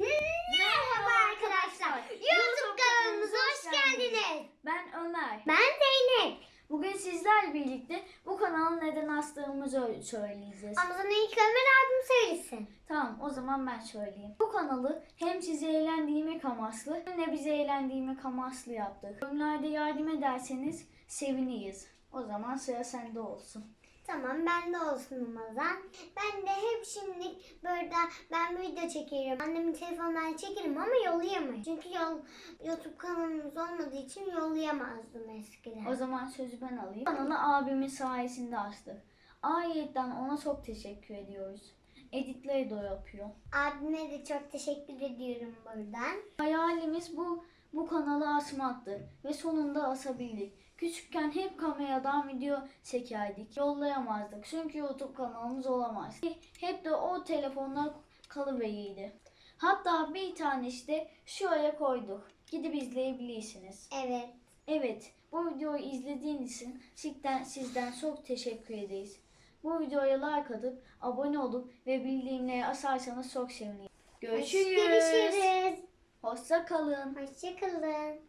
Merhaba arkadaşlar. YouTube kanalımıza hoş geldiniz. Ben Ömer. Ben Zeynep. Bugün sizlerle birlikte bu kanalı neden açtığımızı söyleyeceğiz. Ama sana ilk Ömer abim söylesin. Tamam o zaman ben söyleyeyim. Bu kanalı hem sizi eğlendirmek amaçlı hem de bizi eğlendirmek amaçlı yaptık. Yorumlarda yardım ederseniz seviniriz. O zaman sıra sende olsun. Tamam ben de olsun Ramazan. Ben de hep şimdi böyle ben video çekerim. Annemin telefonundan çekerim ama yollayamayım. Çünkü yol, YouTube kanalımız olmadığı için yollayamazdım eskiden. O zaman sözü ben alayım. Kanalı abimin sayesinde açtık. Ayetten ona çok teşekkür ediyoruz. Editleri de yapıyor. Abime de çok teşekkür ediyorum buradan. Hayalimiz bu bu kanalı açmaktı ve sonunda asabildik. Küçükken hep kameradan video çekerdik. Yollayamazdık çünkü YouTube kanalımız olamaz. Hep de o telefonlar kalıveriydi. Hatta bir tanesi de şuraya koyduk. Gidip izleyebilirsiniz. Evet. Evet, bu videoyu izlediğiniz için sizden, sizden çok teşekkür ederiz. Bu videoya like atıp, abone olup ve bildirimleri asarsanız çok seviniriz. Görüşürüz. Görüşürüz. Hoşça kalın. Hoşçakalın.